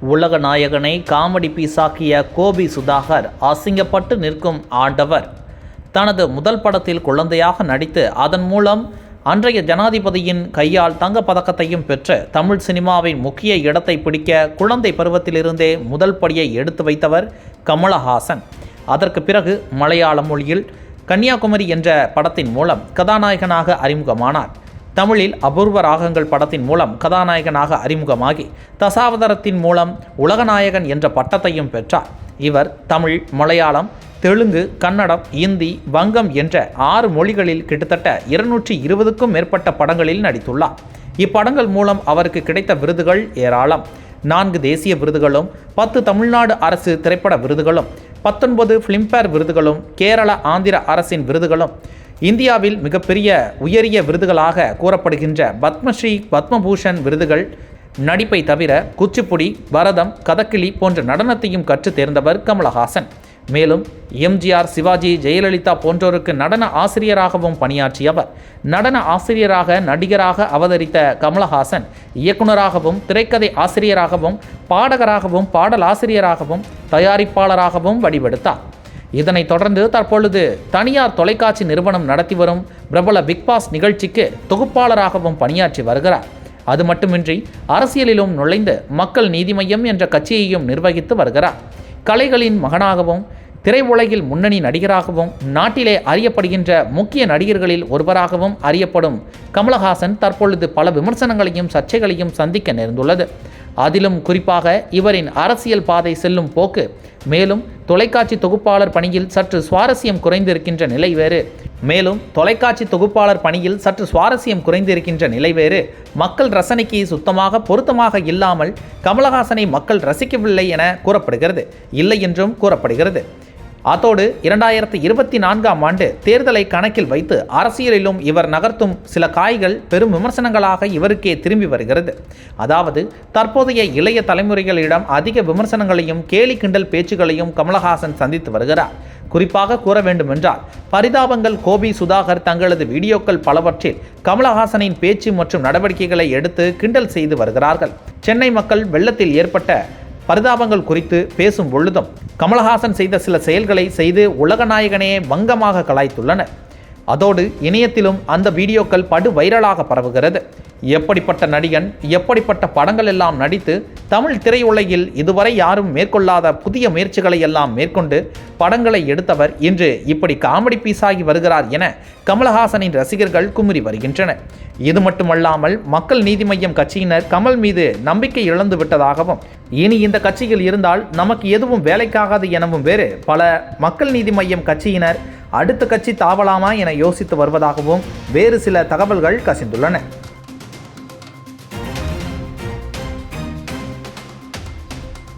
உலக நாயகனை காமெடி பீஸாக்கிய கோபி சுதாகர் அசிங்கப்பட்டு நிற்கும் ஆண்டவர். தனது முதல் படத்தில் குழந்தையாக நடித்து அதன் மூலம் அன்றைய ஜனாதிபதியின் கையால் தங்கப்பதக்கத்தையும் பெற்று தமிழ் சினிமாவின் முக்கிய இடத்தை பிடிக்க குழந்தை பருவத்திலிருந்தே முதல் படியை எடுத்து வைத்தவர் கமலஹாசன். அதற்கு பிறகு மலையாள மொழியில் கன்னியாகுமரி என்ற படத்தின் மூலம் கதாநாயகனாக அறிமுகமானார். தமிழில் அபூர்வ ராகங்கள் படத்தின் மூலம் கதாநாயகனாக அறிமுகமாகி தசாவதரத்தின் மூலம் உலகநாயகன் என்ற பட்டத்தையும் பெற்றார். இவர் தமிழ் மலையாளம் தெலுங்கு கன்னடம் இந்தி வங்கம் என்ற ஆறு மொழிகளில் கிட்டத்தட்ட இருநூற்றி இருபதுக்கும் மேற்பட்ட படங்களில் நடித்துள்ளார். இப்படங்கள் மூலம் அவருக்கு கிடைத்த விருதுகள் ஏராளம். நான்கு தேசிய விருதுகளும் பத்து தமிழ்நாடு அரசு திரைப்பட விருதுகளும் பத்தொன்பது ஃபிலிம்பேர் விருதுகளும் கேரள ஆந்திர அரசின் விருதுகளும் இந்தியாவில் மிகப்பெரிய உயரிய விருதுகளாக கூறப்படுகின்ற பத்மஸ்ரீ பத்மபூஷன் விருதுகள் நடிப்பை தவிர குச்சிப்புடி பரதம் கதக்கிளி போன்ற நடனத்தையும் கற்றுத் தேர்ந்தவர் கமலஹாசன். மேலும் எம்ஜிஆர் சிவாஜி ஜெயலலிதா போன்றோருக்கு நடன ஆசிரியராகவும் பணியாற்றியவர் நடன ஆசிரியராக நடிகராக அவதரித்த கமலஹாசன் இயக்குனராகவும் திரைக்கதை ஆசிரியராகவும் பாடகராகவும் பாடலாசிரியராகவும் தயாரிப்பாளராகவும் வடிவெடுத்தார். இதனைத் தொடர்ந்து தற்பொழுது தனியார் தொலைக்காட்சி நிறுவனம் நடத்தி வரும் பிரபல பிக்பாஸ் நிகழ்ச்சிக்கு தொகுப்பாளராகவும் பணியாற்றி வருகிறார். அது மட்டுமின்றி அரசியலிலும் நுழைந்து மக்கள் நீதி மையம் என்ற கட்சியையும் நிர்வகித்து வருகிறார். கலைகளின் மகனாகவும் திரையுலகில் முன்னணி நடிகராகவும் நாட்டிலே அறியப்படுகின்ற முக்கிய நடிகர்களில் ஒருவராகவும் அறியப்படும் கமலஹாசன் தற்பொழுது பல விமர்சனங்களையும் சர்ச்சைகளையும் சந்திக்க நேர்ந்துள்ளது. அதிலும் குறிப்பாக இவரின் அரசியல் பாதை செல்லும் போக்கு. மேலும் தொலைக்காட்சி தொகுப்பாளர் பணியில் சற்று சுவாரஸ்யம் குறைந்திருக்கின்ற நிலை வேறு. மேலும் தொலைக்காட்சி தொகுப்பாளர் பணியில் சற்று சுவாரஸ்யம் குறைந்திருக்கின்ற நிலை வேறு. மக்கள் ரசனைக்கு சுத்தமாக பொருத்தமாக இல்லாமல் கமலஹாசனை மக்கள் ரசிக்கவில்லை என கூறப்படுகிறது. இல்லை என்றும் கூறப்படுகிறது. அத்தோடு இரண்டாயிரத்தி இருபத்தி நான்காம் ஆண்டு தேர்தலை கணக்கில் வைத்து அரசியலிலும் இவர் நகர்த்தும் சில காய்கள் பெரும் விமர்சனங்களாக இவருக்கே திரும்பி வருகிறது. அதாவது தற்போதைய இளைய தலைமுறைகளிடம் அதிக விமர்சனங்களையும் கேலி கிண்டல் பேச்சுகளையும் கமலஹாசன் சந்தித்து வருகிறார். குறிப்பாக கூற வேண்டுமென்றால் பரிதாபங்கள் கோபி சுதாகர் தங்களது வீடியோக்கள் பலவற்றில் கமலஹாசனின் பேச்சு மற்றும் நடவடிக்கைகளை எடுத்து கிண்டல் செய்து வருகிறார்கள். சென்னை மக்கள் வெள்ளத்தில் ஏற்பட்ட பரிதாபங்கள் குறித்து பேசும் பொழுதும் கமலஹாசன் செய்த சில செயல்களை செய்து உலகநாயகனே வங்கமாக கலாய்த்துள்ளனர் அதோடு இணையத்திலும் அந்த வீடியோக்கள் படு வைரலாக பரவுகிறது. எப்படிப்பட்ட நடிகன் எப்படிப்பட்ட படங்கள் எல்லாம் நடித்து தமிழ் திரையுலகில் இதுவரை யாரும் மேற்கொள்ளாத புதிய முயற்சிகளை எல்லாம் மேற்கொண்டு படங்களை எடுத்தவர் இன்று இப்படி காமெடி பீஸாகி வருகிறார் என கமலஹாசனின் ரசிகர்கள் குமுறி வருகின்றனர். இது மட்டுமல்லாமல் மக்கள் நீதி மய்யம் கட்சியினர் கமல் மீது நம்பிக்கை இழந்து விட்டதாகவும் இனி இந்த கட்சியில் இருந்தால் நமக்கு எதுவும் வேலைக்காகாது எனவும் வேறு பல மக்கள் நீதி மய்யம் கட்சியினர் அடுத்த கட்சி தாவலாமா என யோசித்து வருவதாகவும் வேறு சில தகவல்கள் கசிந்துள்ளன.